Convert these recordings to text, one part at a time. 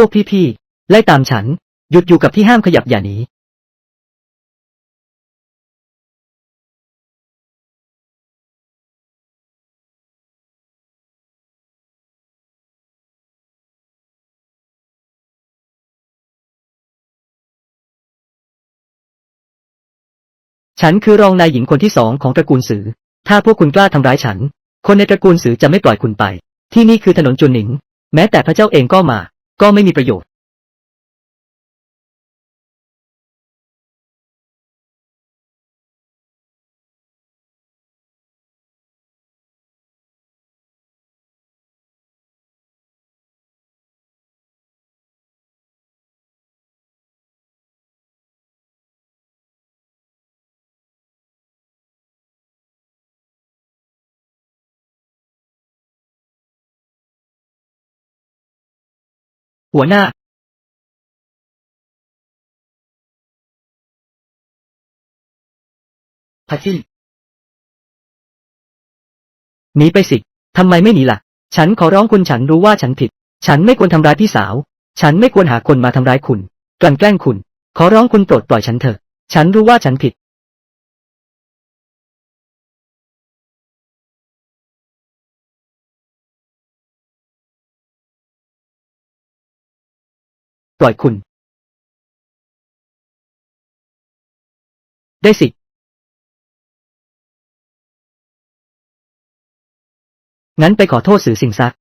พวกพี่ๆ ไล่ตามฉัน หยุดอยู่กับที่ห้ามขยับอย่าหนีฉันคือรองนายหญิงคนที่สองของตระกูลสือ ถ้าพวกคุณกล้าทำร้ายฉัน คนในตระกูลสือจะไม่ปล่อยคุณไป ที่นี่คือถนนจุนหนิง แม้แต่พระเจ้าเองก็มา ก็ไม่มีประโยชน์ หัวหน้าพาจินหนีไปสิ ทำไมไม่หนีล่ะ ฉันขอร้องคุณฉันรู้ว่าฉันผิด ฉันไม่ควรทำร้ายพี่สาว ฉันไม่ควรหาคนมาทำร้ายคุณ กลั่นแกล้งคุณ ขอร้องคุณโปรดปล่อยฉันเถอะ ฉันรู้ว่าฉันผิด ปล่อยคุณ ได้สิ งั้นไปขอโทษสื่อสิ่งซัก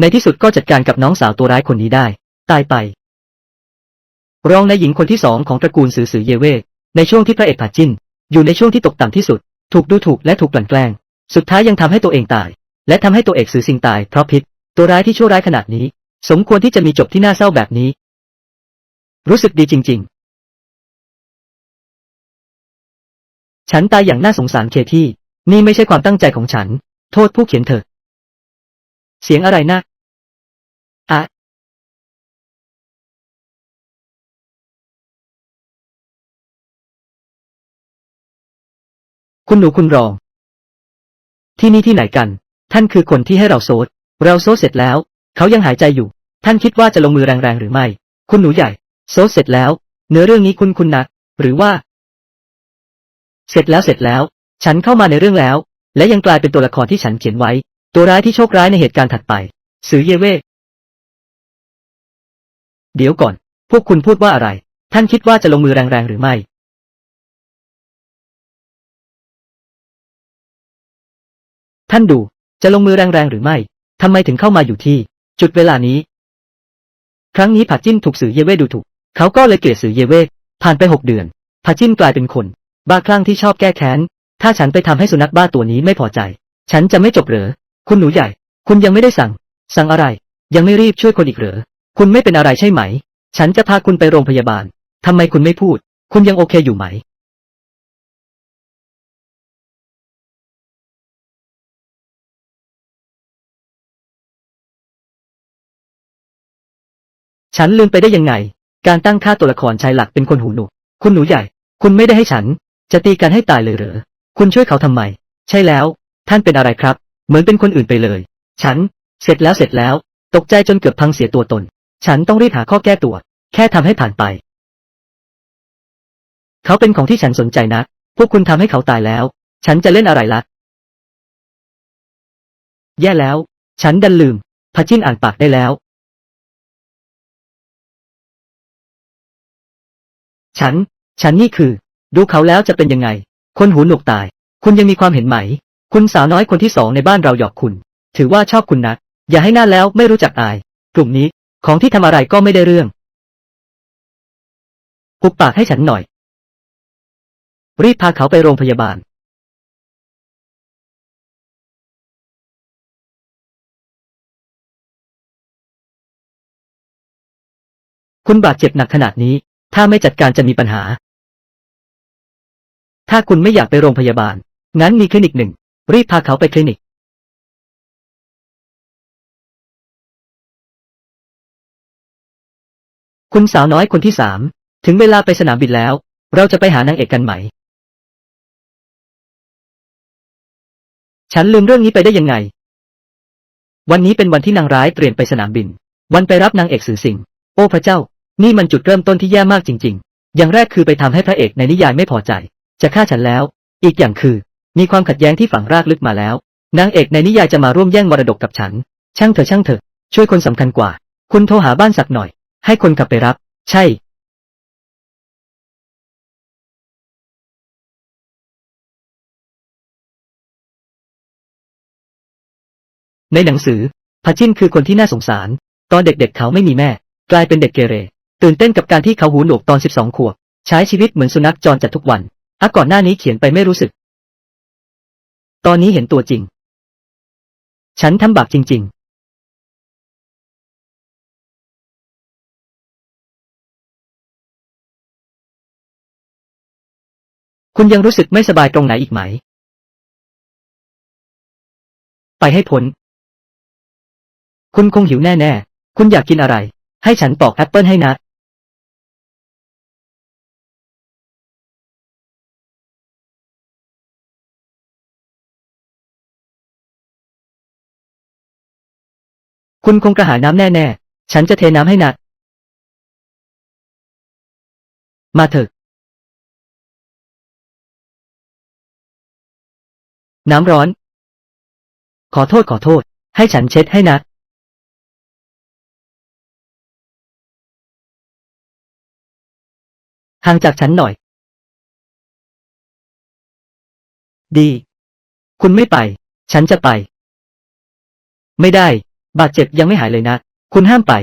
ในที่สุดก็จัดการกับน้องสาวตัวร้ายคนนี้ได้ ตายไป รองนายหญิงคนที่สองของตระกูลสือสือเยเว่ในช่วงที่พระเอกผาจินอยู่ในช่วงที่ตกต่ำที่สุด ถูกดูถูกและถูกกลั่นแกล้ง สุดท้ายยังทำให้ตัวเองตาย และทำให้ตัวเอกสือสิงตายเพราะพิษ ตัวร้ายที่ชั่วร้ายขนาดนี้ สมควรที่จะมีจบที่น่าเศร้าแบบนี้ รู้สึกดีจริง ๆ ฉันตายอย่างน่าสงสารเคที่ นี่ไม่ใช่ความตั้งใจของฉัน โทษผู้เขียนเถอะ เสียงอะไรนะอะ คุณหนูคุณรอง ที่นี่ที่ไหนกัน ท่านคือคนที่ให้เราโซดเราโซดเสร็จแล้ว เขายังหายใจอยู่ ท่านคิดว่าจะลงมือแรงๆหรือไม่ คุณหนูใหญ่ โซดเสร็จแล้ว เนื้อเรื่องนี้คุณคุณนัก หรือว่า เสร็จแล้วเสร็จแล้ว ฉันเข้ามาในเรื่องแล้ว และยังกลายเป็นตัวละครที่ฉันเขียนไว้ ตัวร้ายที่โชคร้ายในเหตุการณ์ถัดไป สือเยเว่เดี๋ยวก่อน พวกคุณพูดว่าอะไร ท่านคิดว่าจะลงมือแรงๆหรือไม่ ท่านดู จะลงมือแรงๆหรือไม่ทำไมถึงเข้ามาอยู่ที่ จุดเวลานี้ ครั้งนี้ผาจิ้นถูกสื่อเยเว่ดูถูก เขาก็เลยเกลียดสื่อเยเว่ผ่านไปหกเดือนผาจิ้นกลายเป็นคน บ้าคลั่งที่ชอบแก้แค้น ถ้าฉันไปทำให้สุนัขบ้าตัวนี้ไม่พอใจ ฉันจะไม่จบเหรอ คุณหนูใหญ่ คุณยังไม่ได้สั่ง สั่งอะไร ยังไม่รีบช่วยคนอีกเหรอ คุณไม่เป็นอะไรใช่ไหม ฉันจะพาคุณไปโรงพยาบาลทำไมคุณไม่พูด คุณยังโอเคอยู่ไหม ฉันลืมไปได้ยังไง การตั้งค่าตัวละครชายหลักเป็นคนหูหนวกคุณหนูใหญ่ คุณไม่ได้ให้ฉัน จะตีกันให้ตายเลยเหรอ คุณช่วยเขาทำไม ใช่แล้ว ท่านเป็นอะไรครับ เหมือนเป็นคนอื่นไปเลย ฉัน เสร็จแล้วเสร็จแล้ว ตกใจจนเกือบพังเสียตัวตน ฉันต้องรีบหาข้อแก้ตัว แค่ทำให้ผ่านไป เขาเป็นของที่ฉันสนใจนะ พวกคุณทำให้เขาตายแล้ว ฉันจะเล่นอะไรละแย่แล้ว ฉันดันลืมพระจิ้นอ่านปากได้แล้ว ฉัน ฉันนี่คือ ดูเขาแล้วจะเป็นยังไง คนหูหนวกตาย คุณยังมีความเห็นไหม คุณสาวน้อยคนที่สองในบ้านเราหยอกคุณ ถือว่าชอบคุณนัก อย่าให้หน้าแล้วไม่รู้จักอาย กลุ่มนี้ของที่ทำอะไรก็ไม่ได้เรื่องปุบปากให้ฉันหน่อย รีบพาเขาไปโรงพยาบาลคุณบาดเจ็บหนักขนาดนี้ ถ้าไม่จัดการจะมีปัญหา ถ้าคุณไม่อยากไปโรงพยาบาล งั้นมีคลินิกหนึ่ง รีบพาเขาไปคลินิก คุณสาวน้อยคนที่สาม ถึงเวลาไปสนามบินแล้ว เราจะไปหานางเอกกันไหม ฉันลืมเรื่องนี้ไปได้ยังไง วันนี้เป็นวันที่นางร้ายเตรียมไปสนามบิน วันไปรับนางเอกสือสิง โอ้พระเจ้า นี่มันจุดเริ่มต้นที่แย่มากจริง ๆ อย่างแรกคือไปทำให้พระเอกในนิยายไม่พอใจ จะฆ่าฉันแล้ว อีกอย่างคือ มีความขัดแย้งที่ฝังรากลึกมาแล้ว นางเอกในนิยายจะมาร่วมแย่งมรดกกับฉัน ช่างเถอะช่างเถอะ ช่วยคนสำคัญกว่า คุณโทรหาบ้านสักหน่อย ให้คนขับไปรับ ใช่ในหนังสือพาจินคือคนที่น่าสงสาร ตอนเด็กๆเขาไม่มีแม่ กลายเป็นเด็กเกเร ตื่นเต้นกับการที่เขาหูหนวกตอน 12 ขวบ ใช้ชีวิตเหมือนสุนัขจรจัดทุกวันอะก่อนหน้านี้เขียนไปไม่รู้สึก ตอนนี้เห็นตัวจริง ฉันทำบาปจริง ๆ คุณยังรู้สึกไม่สบายตรงไหนอีกไหม ไปให้พ้น คุณคงหิวแน่ ๆ คุณอยากกินอะไร ให้ฉันปอกแอปเปิลให้นะ คุณคงกระหายน้ำแน่ๆ ฉันจะเทน้ำให้นะ มาเถอะ น้ำร้อน ขอโทษขอโทษ ให้ฉันเช็ดให้นะ ห่างจากฉันหน่อย ดี คุณไม่ไป ฉันจะไป ไม่ได้ บาดเจ็บยังไม่หายเลยนะ คุณห้ามไป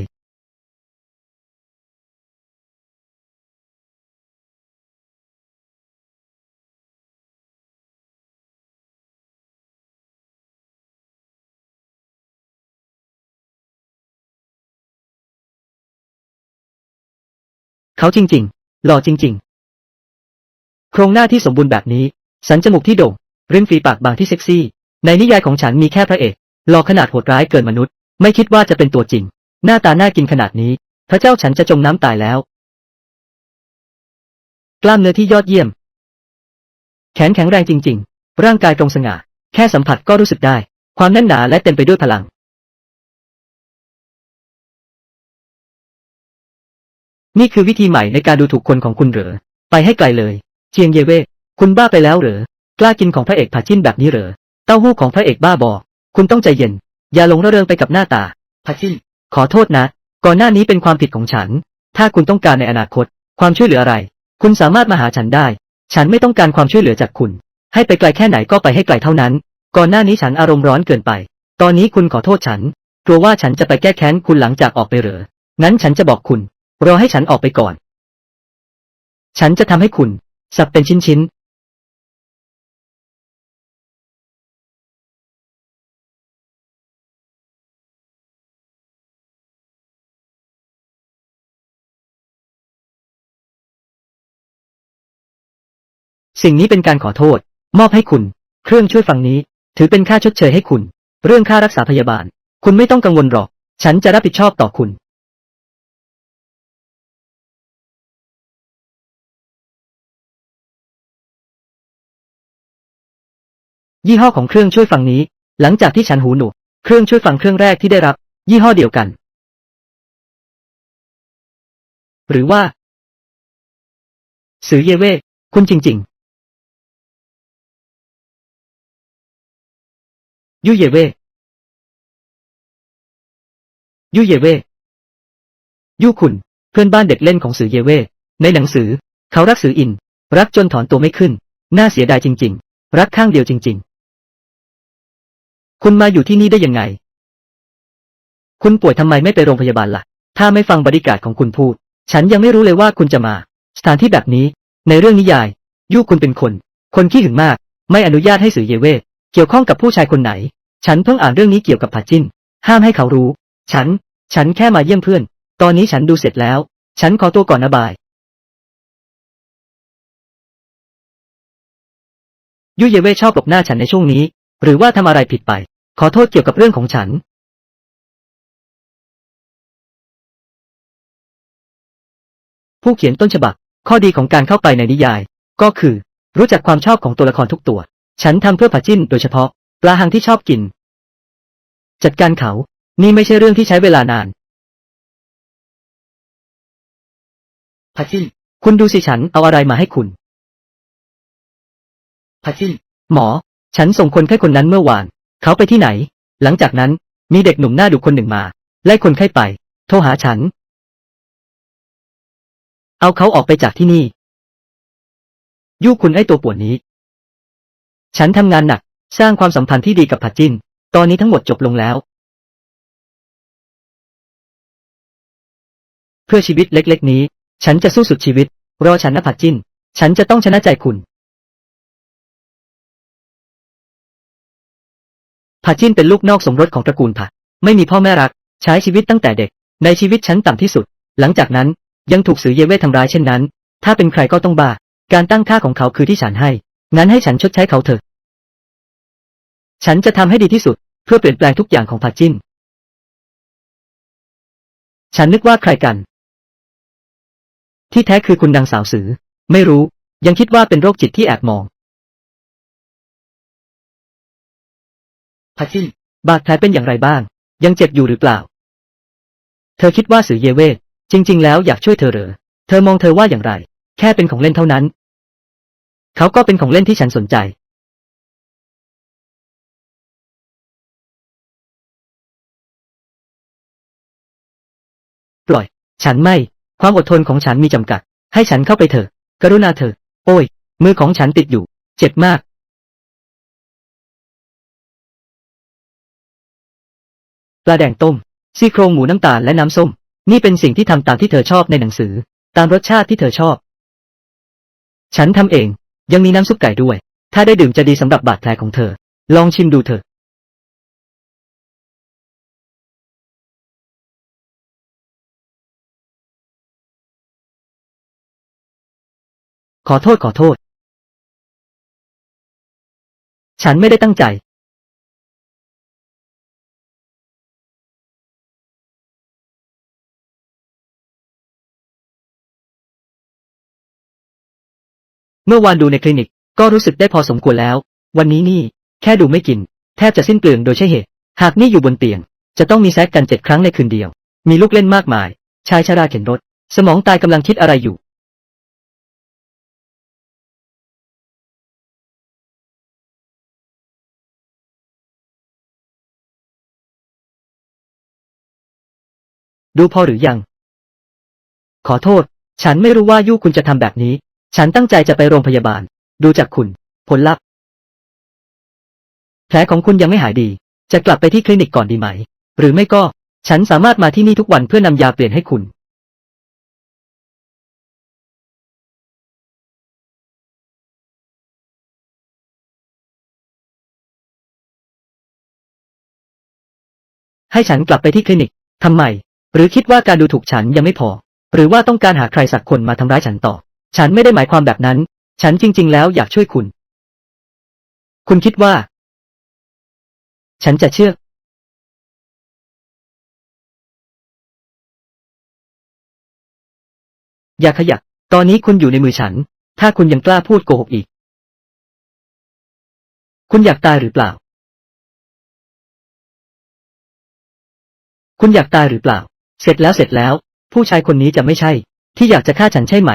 เขาจริง ๆ หล่อจริง ๆ โครงหน้าที่สมบูรณ์แบบนี้ สันจมูกที่โด่งริมฝีปากบางที่เซ็กซี่ ในนิยายของฉันมีแค่พระเอก หล่อขนาดโหดร้ายเกินมนุษย์ ไม่คิดว่าจะเป็นตัวจริง หน้าตาน่ากินขนาดนี้ พระเจ้าฉันจะจมน้ำตายแล้ว กล้ามเนื้อที่ยอดเยี่ยม แขนแข็งแรงจริง ๆ ร่างกายตรงสง่า แค่สัมผัสก็รู้สึกได้ ความแน่นหนาและเต็มไปด้วยพลัง นี่คือวิธีใหม่ในการดูถูกคนของคุณเหรอ ไปให้ไกลเลยเจียงเยเว่คุณบ้าไปแล้วเหรอ กล้ากินของพระเอกผาจิ้นแบบนี้เหรอ เต้าหู้ของพระเอกบ้าบอ คุณต้องใจเย็น อย่าหลงระเริงไปกับหน้าตาผาจิ้นขอโทษนะ ก่อนหน้านี้เป็นความผิดของฉัน ถ้าคุณต้องการในอนาคต ความช่วยเหลืออะไร คุณสามารถมาหาฉันได้ ฉันไม่ต้องการความช่วยเหลือจากคุณ ให้ไปไกลแค่ไหนก็ไปให้ไกลเท่านั้น ก่อนหน้านี้ฉันอารมณ์ร้อนเกินไป ตอนนี้คุณขอโทษฉัน กลัวว่าฉันจะไปแก้แค้นคุณหลังจากออกไปเหรอ งั้นฉันจะบอกคุณ รอให้ฉันออกไปก่อน ฉันจะทำให้คุณ สับเป็นชิ้น สิ่งนี้เป็นการขอโทษ มอบให้คุณ เครื่องช่วยฟังนี้ ถือเป็นค่าชดเชยให้คุณ เรื่องค่ารักษาพยาบาล คุณไม่ต้องกังวลหรอก ฉันจะรับผิดชอบต่อคุณยี่ห้อของเครื่องช่วยฟังนี้ หลังจากที่ฉันหูหนวกเครื่องช่วยฟังเครื่องแรกที่ได้รับ ยี่ห้อเดียวกัน หรือว่าสือเยเว่คุณจริง ๆ ยูเยเว่ยูเยเว่ยูคุณเพื่อนบ้านเด็กเล่นของสือเยเว่ในหนังสือ เขารักสืออิน รักจนถอนตัวไม่ขึ้น น่าเสียดายจริง ๆ รักข้างเดียวจริง ๆ คุณมาอยู่ที่นี่ได้ยังไง คุณป่วยทำไมไม่ไปโรงพยาบาลล่ะ ถ้าไม่ฟังบริการของคุณพูด ฉันยังไม่รู้เลยว่าคุณจะมา สถานที่แบบนี้ ในเรื่องนิยาย ยู่คุณเป็นคน คนขี้หึงมาก ไม่อนุญาตให้สือเยเว่ เกี่ยวข้องกับผู้ชายคนไหน ฉันเพิ่งอ่านเรื่องนี้เกี่ยวกับผาจิ้น ห้ามให้เขารู้ ฉัน ฉันแค่มาเยี่ยมเพื่อน ตอนนี้ฉันดูเสร็จแล้ว ฉันขอตัวก่อนนะบายยูเยเว่ชอบหลบหน้าฉันในช่วงนี้ หรือว่าทำอะไรผิดไป ขอโทษเกี่ยวกับเรื่องของฉัน ผู้เขียนต้นฉบับ ข้อดีของการเข้าไปในนิยาย ก็คือ รู้จักความชอบของตัวละครทุกตัว ฉันทำเพื่อผัดจิ้นโดยเฉพาะ ปลาหังที่ชอบกิน จัดการเขา นี่ไม่ใช่เรื่องที่ใช้เวลานาน ผัดจิ้น คุณดูสิฉันเอาอะไรมาให้คุณ ผัดจิ้น หมอ ฉันส่งคนไข้คนนั้นเมื่อวาน เขาไปที่ไหน หลังจากนั้น มีเด็กหนุ่มหน้าดุคนหนึ่งมา ไล่คนไข้ไป โทรหาฉัน เอาเขาออกไปจากที่นี่ยูคุณไอ้ตัวป่วนนี้ ฉันทำงานหนัก สร้างความสัมพันธ์ที่ดีกับผัดจิน ตอนนี้ทั้งหมดจบลงแล้ว เพื่อชีวิตเล็ก ๆ นี้ ฉันจะสู้สุดชีวิต รอฉันนะผัดจิน ฉันจะต้องชนะใจคุณผาจินเป็นลูกนอกสมรสของตระกูลผัด ไม่มีพ่อแม่รัก ใช้ชีวิตตั้งแต่เด็ก ในชีวิตชั้นต่ำที่สุด หลังจากนั้นยังถูกสือเยเว่ทำร้ายเช่นนั้น ถ้าเป็นใครก็ต้องบ้า การตั้งค่าของเขาคือที่ฉันให้ งั้นให้ฉันชดใช้เขาเถอะ ฉันจะทำให้ดีที่สุด เพื่อเปลี่ยนแปลงทุกอย่างของผาจิ้นฉันนึกว่าใครกัน ที่แท้คือคุณดังสาวสือ ไม่รู้ ยังคิดว่าเป็นโรคจิตที่แอบมองผัดจิ้นบาดแผลเป็นอย่างไรบ้าง ยังเจ็บอยู่หรือเปล่า เธอคิดว่าสือเยเวทจริง ๆ แล้วอยากช่วยเธอเหรอ เธอมองเธอว่าอย่างไร แค่เป็นของเล่นเท่านั้น เขาก็เป็นของเล่นที่ฉันสนใจปล่อย ฉันไม่ ความอดทนของฉันมีจำกัด ให้ฉันเข้าไปเถอะ กรุณาเถอะ โอ้ย มือของฉันติดอยู่ เจ็บมาก ปลาแดงต้ม ซี่โครงหมูน้ำตาลและน้ำส้ม นี่เป็นสิ่งที่ทำตามที่เธอชอบในหนังสือ ตามรสชาติที่เธอชอบ ฉันทำเอง ยังมีน้ำซุปไก่ด้วย ถ้าได้ดื่มจะดีสำหรับบาดแผลของเธอ ลองชิมดูเถอะ ขอโทษขอโทษ ฉันไม่ได้ตั้งใจ เมื่อวานดูในคลินิก ก็รู้สึกได้พอสมควรแล้ว วันนี้นี่ แค่ดูไม่กิน แทบจะสิ้นเปลืองโดยใช่เหตุ หากนี่อยู่บนเตียง จะต้องมีแซกกันเจ็ดครั้งในคืนเดียว มีลูกเล่นมากมาย ชายชราเข็นรถ สมองตายกำลังคิดอะไรอยู่ดูพอหรือยัง ขอโทษ ฉันไม่รู้ว่ายู่คุณจะทำแบบนี้ ฉันตั้งใจจะไปโรงพยาบาล ดูจากคุณ ผลลัพธ์ แผลของคุณยังไม่หายดี จะกลับไปที่คลินิกก่อนดีไหม หรือไม่ก็ ฉันสามารถมาที่นี่ทุกวันเพื่อนำยาเปลี่ยนให้คุณ ให้ฉันกลับไปที่คลินิก ทำไม หรือคิดว่าการดูถูกฉันยังไม่พอ หรือว่าต้องการหาใครสักคนมาทำร้ายฉันต่อ ฉันไม่ได้หมายความแบบนั้น ฉันจริง ๆ แล้วอยากช่วยคุณ คุณคิดว่า ฉันจะเชื่อ อย่าขยับ ตอนนี้คุณอยู่ในมือฉัน ถ้าคุณยังกล้าพูดโกหกอีก คุณอยากตายหรือเปล่า คุณอยากตายหรือเปล่า เสร็จแล้วเสร็จแล้ว ผู้ชายคนนี้จะไม่ใช่ ที่อยากจะฆ่าฉันใช่ไหม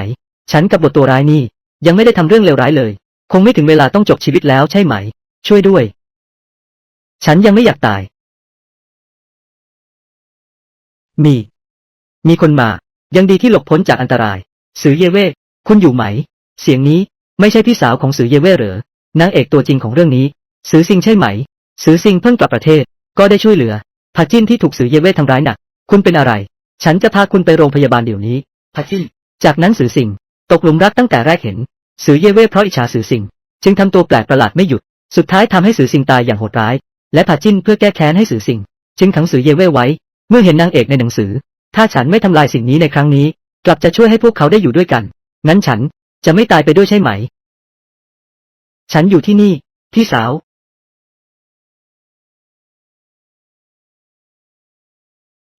ฉันกับบทตัวร้ายนี่ ยังไม่ได้ทำเรื่องเลวร้ายเลย คงไม่ถึงเวลาต้องจบชีวิตแล้วใช่ไหม ช่วยด้วย ฉันยังไม่อยากตาย มี มีคนมา ยังดีที่หลบพ้นจากอันตราย สือเยเว่คุณอยู่ไหม เสียงนี้ไม่ใช่พี่สาวของสือเยเว่เหรอนางเอกตัวจริงของเรื่องนี้ สือซิงใช่ไหม สือซิงเพิ่งกลับประเทศ ก็ได้ช่วยเหลือผัดจิ้นที่ถูกสือเยเว่ทำร้ายหนัก คุณเป็นอะไร ฉันจะพาคุณไปโรงพยาบาลเดี๋ยวนี้ผัดจิ้นจากนั้นสือสิง ตกหลุมรักตั้งแต่แรกเห็น สือเย่เว่เพราะอิจฉาสือสิง จึงทำตัวแปลกประหลาดไม่หยุด สุดท้ายทำให้สือสิงตายอย่างโหดร้าย และผาจิ้นเพื่อแก้แค้นให้สือสิง จึงขังสือเย่เว่ไว้ เมื่อเห็นนางเอกในหนังสือ ถ้าฉันไม่ทำลายสิ่งนี้ในครั้งนี้ กลับจะช่วยให้พวกเขาได้อยู่ด้วยกัน งั้นฉันจะไม่ตายไปด้วยใช่ไหม ฉันอยู่ที่นี่ พี่สาว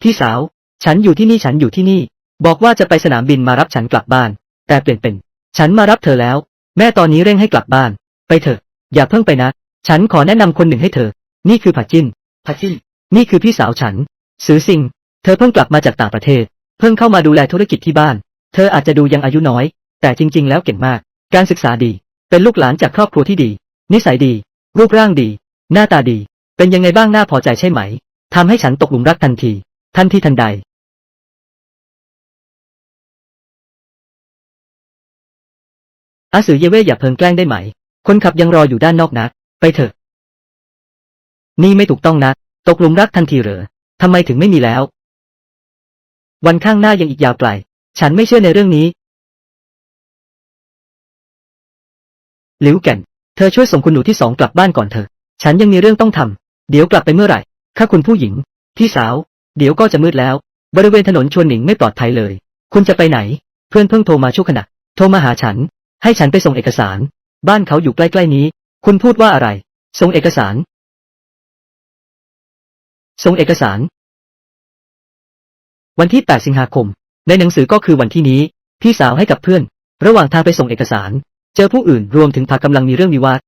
พี่สาว ฉันอยู่ที่นี่ฉันอยู่ที่นี่ บอกว่าจะไปสนามบินมารับฉันกลับบ้าน แต่เปลี่ยนเป็น ฉันมารับเธอแล้ว แม่ตอนนี้เร่งให้กลับบ้าน ไปเถอะ อย่าเพิ่งไปนะ ฉันขอแนะนำคนหนึ่งให้เธอ นี่คือผัดจิ้นพัชชินนี่คือพี่สาวฉันซื้อซิง เธอเพิ่งกลับมาจากต่างประเทศ เพิ่งเข้ามาดูแลธุรกิจที่บ้าน เธออาจจะดูยังอายุน้อย แต่จริง ๆ แล้วเก่งมาก การศึกษาดี เป็นลูกหลานจากครอบครัวที่ดี นิสัยดี รูปร่างดี หน้าตาดี เป็นยังไงบ้างน่าพอใจใช่ไหมทำให้ฉันตกหลุมรักทันที ทันทีทันใด อาสือเยเว่อย่าเพิ่งแกล้งได้ไหม คนขับยังรออยู่ด้านนอกนะ ไปเถอะ นี่ไม่ถูกต้องนะ ตกหลุมรักทันทีเหรอทำไมถึงไม่มีแล้ว วันข้างหน้ายังอีกยาวไกล ฉันไม่เชื่อในเรื่องนี้ หลิวแก่น เธอช่วยส่งคุณหนูที่สองกลับบ้านก่อนเถอะ ฉันยังมีเรื่องต้องทำ เดี๋ยวกลับไปเมื่อไหร่ ข้าคุณผู้หญิง พี่สาว เดี๋ยวก็จะมืดแล้ว บริเวณถนนชวนหนิงไม่ปลอดภัยเลย คุณจะไปไหน เพื่อนเพิ่งโทรมาชั่วขณะ โทรมาหาฉัน ให้ฉันไปส่งเอกสาร บ้านเขาอยู่ใกล้ๆนี้ คุณพูดว่าอะไร ส่งเอกสาร ส่งเอกสาร วันที่ 8 สิงหาคม ในหนังสือก็คือวันที่นี้ พี่สาวให้กับเพื่อน ระหว่างทางไปส่งเอกสาร เจอผู้อื่นรวมถึงพากำลังมีเรื่องวิวาท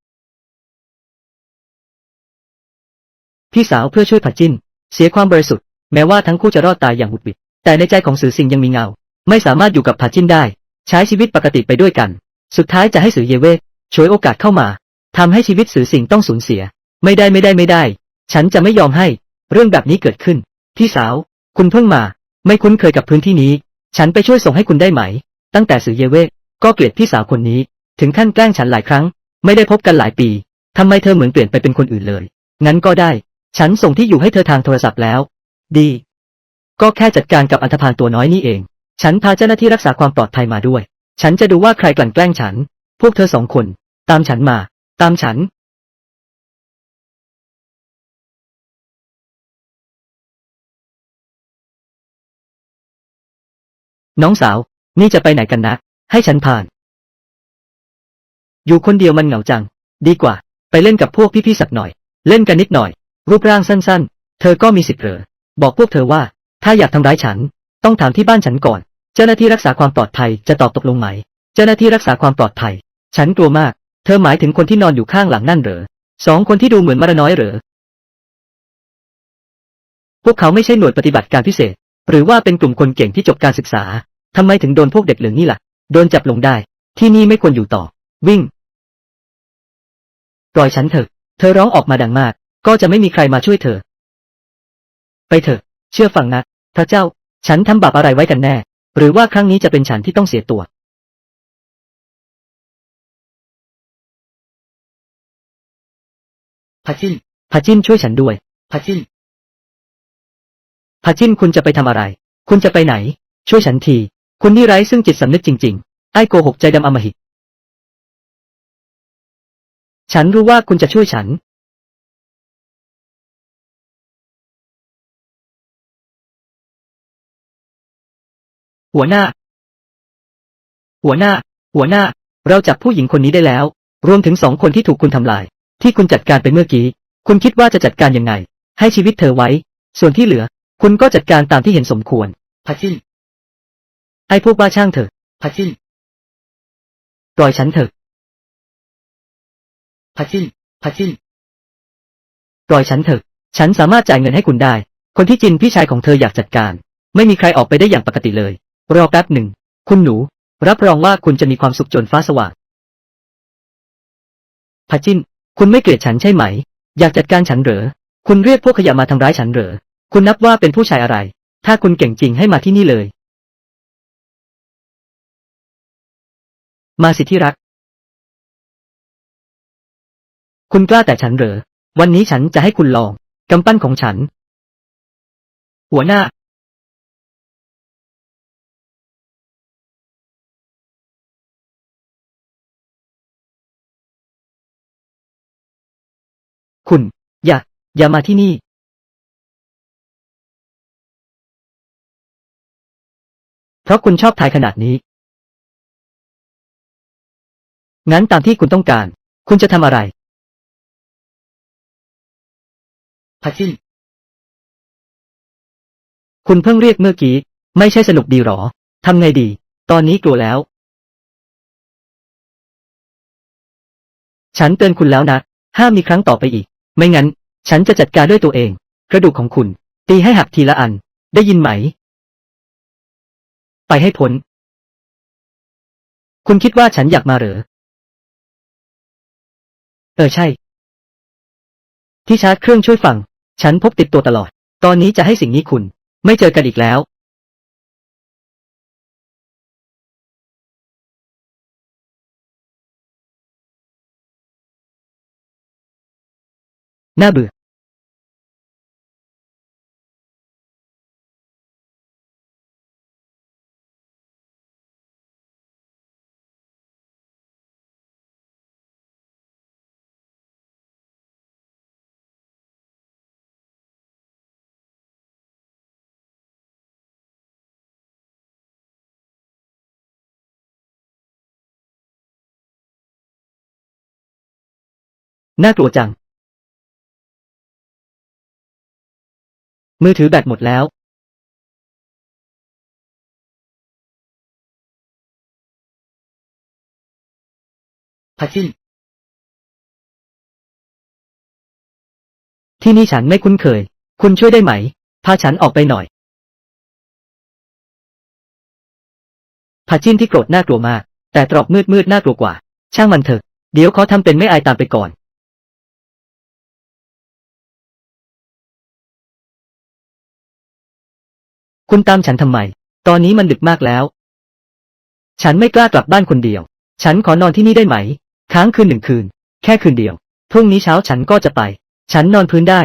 พี่สาวเพื่อช่วยผัดจิ้น เสียความบริสุทธิ์ แม้ว่าทั้งคู่จะรอดตายอย่างหุดหวิด แต่ในใจของสือสิงยังมีเงา ไม่สามารถอยู่กับผัดจิ้นได้ ใช้ชีวิตปกติไปด้วยกัน สุดท้ายจะให้สือเยเวทฉวยโอกาสเข้ามาทำให้ชีวิตสือสิงต้องสูญเสีย ไม่ได้ไม่ได้ไม่ได้ ฉันจะไม่ยอมให้เรื่องแบบนี้เกิดขึ้น พี่สาว คุณเพิ่งมา ไม่คุ้นเคยกับพื้นที่นี้ ฉันไปช่วยส่งให้คุณได้ไหม ตั้งแต่สือเยเวทก็เกลียดพี่สาวคนนี้ ถึงขั้นแกล้งฉันหลายครั้ง ไม่ได้พบกันหลายปีทำไมเธอเหมือนเปลี่ยนไปเป็นคนอื่นเลย งั้นก็ได้ ฉันส่งที่อยู่ให้เธอทางโทรศัพท์แล้ว ดี ก็แค่จัดการกับอันธพาลตัวน้อยนี่เอง ฉันพาเจ้าหน้าที่รักษาความปลอดภัยมาด้วย ฉันจะดูว่าใครกลั่นแกล้งฉัน พวกเธอสองคน ตามฉันมา ตามฉัน น้องสาว นี่จะไปไหนกันนะ ให้ฉันผ่าน อยู่คนเดียวมันเหงาจัง ดีกว่า ไปเล่นกับพวกพี่ๆสักหน่อย เล่นกันนิดหน่อย รูปร่างสั้นๆ เธอก็มีสิทธิ์เหรอบอกพวกเธอว่า ถ้าอยากทำร้ายฉัน ต้องถามที่บ้านฉันก่อน เจ้าหน้าที่รักษาความปลอดภัยจะตอบตกลงไหม เจ้าหน้าที่รักษาความปลอดภัย ฉันกลัวมาก เธอหมายถึงคนที่นอนอยู่ข้างหลังนั่นเหรอ สองคนที่ดูเหมือนมารน้อยเหรอ พวกเขาไม่ใช่หน่วยปฏิบัติการพิเศษ หรือว่าเป็นกลุ่มคนเก่งที่จบการศึกษา ทำไมถึงโดนพวกเด็กเหลืองนี่ล่ะ โดนจับลงได้ ที่นี่ไม่ควรอยู่ต่อ วิ่ง ปล่อยฉันเถอะ เธอร้องออกมาดังมาก ก็จะไม่มีใครมาช่วยเธอ ไปเถอะ เชื่อฟังนะ พระเจ้า ฉันทำบาปอะไรไว้กันแน่ หรือว่าครั้งนี้จะเป็นฉันที่ต้องเสียตัวพัชชินพาจินช่วยฉันด้วยพัชชินพาจินคุณจะไปทำอะไร คุณจะไปไหน ช่วยฉันที คุณนี่ไร้ซึ่งจิตสำนึกจริง ๆ ไอ้โกหกใจดำอำมหิต ฉันรู้ว่าคุณจะช่วยฉัน หัวหน้า หัวหน้า หัวหน้า เราจับผู้หญิงคนนี้ได้แล้ว รวมถึงสองคนที่ถูกคุณทำลาย ที่คุณจัดการไปเมื่อกี้ คุณคิดว่าจะจัดการยังไง ให้ชีวิตเธอไว้ ส่วนที่เหลือ คุณก็จัดการตามที่เห็นสมควรพัชชินไอ้พวกบ้าช่างเถอะพัชชินปล่อยฉันเถอะพัชชินพัชชินปล่อยฉันเถอะ ฉันสามารถจ่ายเงินให้คุณได้ คนที่จินพี่ชายของเธออยากจัดการ ไม่มีใครออกไปได้อย่างปกติเลย รอแป๊บหนึ่ง คุณหนู รับรองว่าคุณจะมีความสุขจนฟ้าสว่างพาจิน คุณไม่เกลียดฉันใช่ไหม อยากจัดการฉันเหรอ คุณเรียกพวกขยะมาทำร้ายฉันเหรอ คุณนับว่าเป็นผู้ชายอะไร ถ้าคุณเก่งจริงให้มาที่นี่เลย มาสิที่รัก คุณกล้าแต่ฉันเหรอ วันนี้ฉันจะให้คุณลองกำปั้นของฉัน หัวหน้า คุณ อย่า อย่ามาที่นี่ เพราะคุณชอบทายขนาดนี้ งั้นตามที่คุณต้องการ คุณจะทำอะไรพัชชินคุณเพิ่งเรียกเมื่อกี้ ไม่ใช่สนุกดีหรอ ทำไงดี ตอนนี้กลัวแล้ว ฉันเตือนคุณแล้วนะ ห้ามมีครั้งต่อไปอีก ไม่งั้น ฉันจะจัดการด้วยตัวเอง กระดูกของคุณ ตีให้หักทีละอัน ได้ยินไหม ไปให้พ้น คุณคิดว่าฉันอยากมาเหรอ เออใช่ ที่ชาร์จเครื่องช่วยฟัง ฉันพกติดตัวตลอด ตอนนี้จะให้สิ่งนี้คุณ ไม่เจอกันอีกแล้ว น่าเบื่อน่า มือถือแบตหมดแล้วพัชชินที่นี่ฉันไม่คุ้นเคย คุณช่วยได้ไหม พาฉันออกไปหน่อยพาจิ้นที่โกรธน่ากลัวมาก แต่ตรอกมืดมืดๆน่ากลัวกว่า ช่างมันเถอะ เดี๋ยวเขาทำเป็นไม่อายตามไปก่อน คุณตามฉันทำไม ตอนนี้มันดึกมากแล้ว ฉันไม่กล้ากลับบ้านคนเดียว ฉันขอนอนที่นี่ได้ไหม ค้างคืนหนึ่งคืน แค่คืนเดียว พรุ่งนี้เช้าฉันก็จะไป ฉันนอนพื้นได้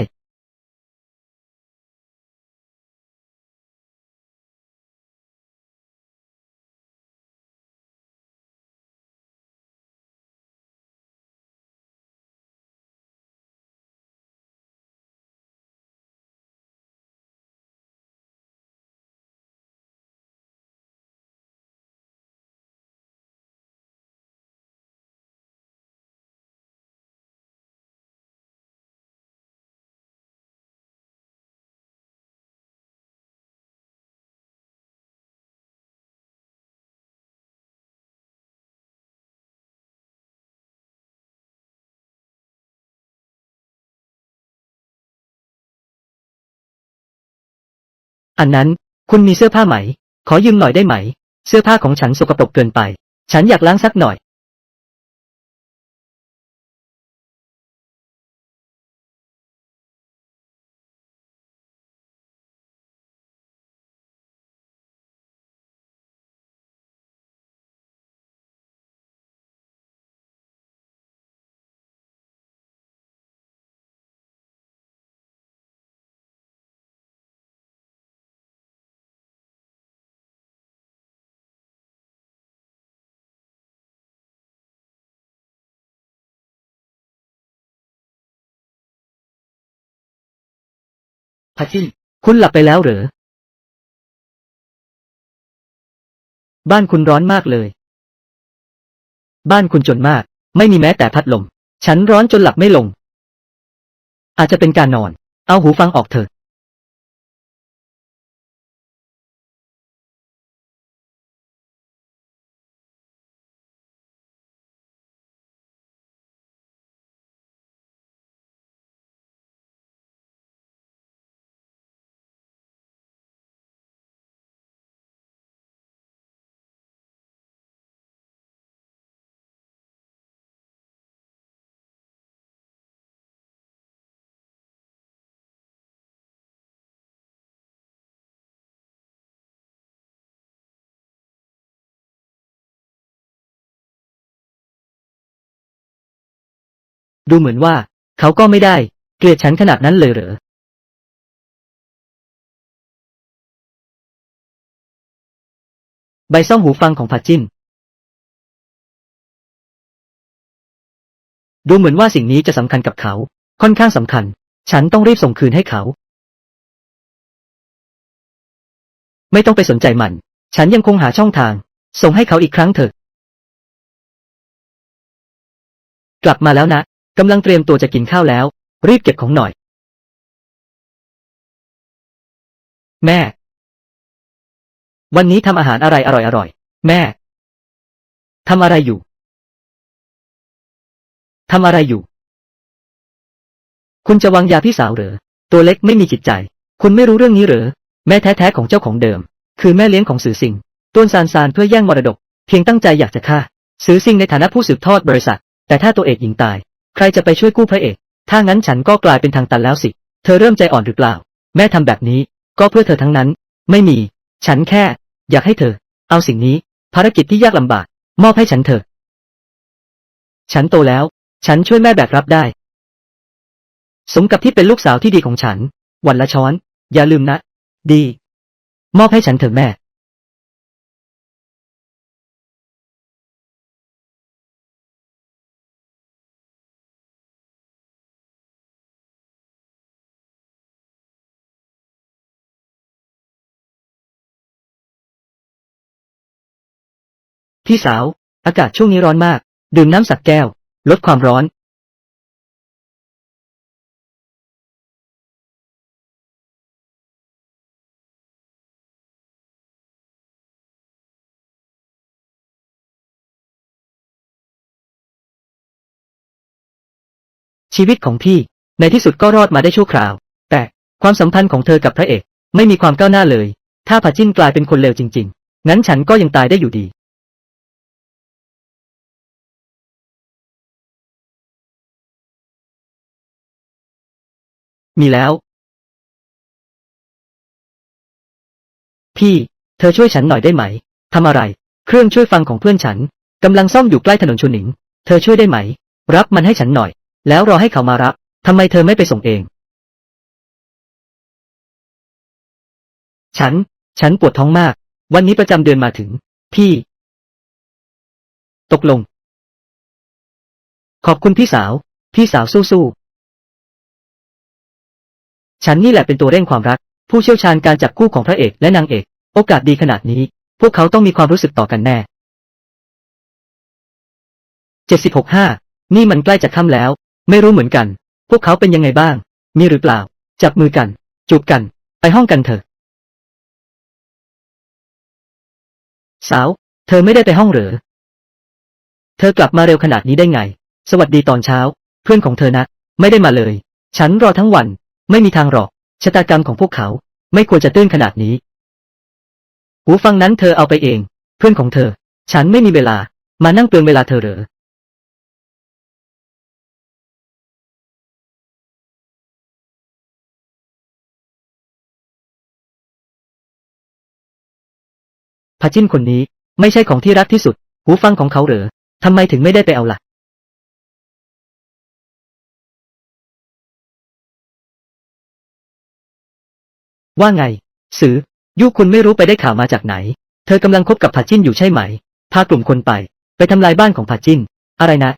อันนั้น คุณมีเสื้อผ้าไหม ขอยืมหน่อยได้ไหม เสื้อผ้าของฉันสกปรกเกินไป ฉันอยากล้างสักหน่อย พัชชินคุณหลับไปแล้วเหรอ บ้านคุณร้อนมากเลย บ้านคุณจนมาก ไม่มีแม้แต่พัดลม ฉันร้อนจนหลับไม่ลง อาจจะเป็นการนอน เอาหูฟังออกเถอะ ดูเหมือนว่า เขาก็ไม่ได้ เกลียดฉันขนาดนั้นเลยเหรอ ใบซ่องหูฟังของพัดจิ้น ดูเหมือนว่าสิ่งนี้จะสำคัญกับเขา ค่อนข้างสำคัญ ฉันต้องรีบส่งคืนให้เขา ไม่ต้องไปสนใจมัน ฉันยังคงหาช่องทาง ส่งให้เขาอีกครั้งเถอะ กลับมาแล้วนะ กำลังเตรียมตัวจะกินข้าวแล้ว รีบเก็บของหน่อย แม่ วันนี้ทำอาหารอะไรอร่อยๆแม่ทำอะไรอยู่ทำอะไรอยู่ คุณจะวางยาพี่สาวเหรอ ตัวเล็กไม่มีจิตใจ คุณไม่รู้เรื่องนี้เหรอ แม่แท้ๆของเจ้าของเดิม คือแม่เลี้ยงของสือสิงต้นซานซานเพื่อแย่งมรดก เพียงตั้งใจอยากจะฆ่า สือสิงในฐานะผู้สืบทอดบริษัท แต่ถ้าตัวเอกยิงตาย ใครจะไปช่วยกู้พระเอก ถ้างั้นฉันก็กลายเป็นทางตันแล้วสิ เธอเริ่มใจอ่อนหรือเปล่า แม่ทำแบบนี้ ก็เพื่อเธอทั้งนั้น ไม่มี ฉันแค่ อยากให้เธอ เอาสิ่งนี้ ภารกิจที่ยากลำบาก มอบให้ฉันเถอะ ฉันโตแล้ว ฉันช่วยแม่แบกรับได้ สมกับที่เป็นลูกสาวที่ดีของฉัน วันละช้อน อย่าลืมนะ ดี มอบให้ฉันเถอะแม่ พี่สาว อากาศช่วงนี้ร้อนมาก ดื่มน้ำสักแก้ว ลดความร้อน ชีวิตของพี่ ในที่สุดก็รอดมาได้ชั่วคราว แต่ความสัมพันธ์ของเธอกับพระเอก ไม่มีความก้าวหน้าเลย ถ้าผาจิ้นกลายเป็นคนเลวจริง ๆ งั้นฉันก็ยังตายได้อยู่ดี มีแล้ว พี่ เธอช่วยฉันหน่อยได้ไหม ทำอะไร เครื่องช่วยฟังของเพื่อนฉันกำลังซ่อมอยู่ใกล้ถนนชุนหนิง เธอช่วยได้ไหม รับมันให้ฉันหน่อย แล้วรอให้เขามารับทำไมเธอไม่ไปส่งเอง ฉัน ฉันปวดท้องมาก วันนี้ประจำเดือนมาถึง พี่ ตกลง ขอบคุณพี่สาว พี่สาวสู้ๆ ฉันนี่แหละเป็นตัวเร่งความรัก ผู้เชี่ยวชาญการจับคู่ของพระเอกและนางเอก โอกาสดีขนาดนี้ พวกเขาต้องมีความรู้สึกต่อกันแน่เจ็ดสิบหกห้านี่มันใกล้จะค่ำแล้ว ไม่รู้เหมือนกัน พวกเขาเป็นยังไงบ้าง มีหรือเปล่า จับมือกัน จูบกัน ไปห้องกันเถอะ สาว เธอไม่ได้ไปห้องหรือ เธอกลับมาเร็วขนาดนี้ได้ไง สวัสดีตอนเช้า เพื่อนของเธอนะ ไม่ได้มาเลย ฉันรอทั้งวัน ไม่มีทางหรอกชะตากรรมของพวกเขา ไม่ควรจะตื้นขนาดนี้ หูฟังนั้นเธอเอาไปเอง เพื่อนของเธอ ฉันไม่มีเวลา มานั่งเปลืองเวลาเธอเหรอพาจิ้นคนนี้ ไม่ใช่ของที่รักที่สุด หูฟังของเขาเหรอทำไมถึงไม่ได้ไปเอาล่ะ ว่าไง สือยุคุณไม่รู้ไปได้ข่าวมาจากไหน เธอกำลังคบกับพาจิ้นอยู่ใช่ไหม พากลุ่มคนไป ไปทำลายบ้านของพาจิ้น อะไรนะ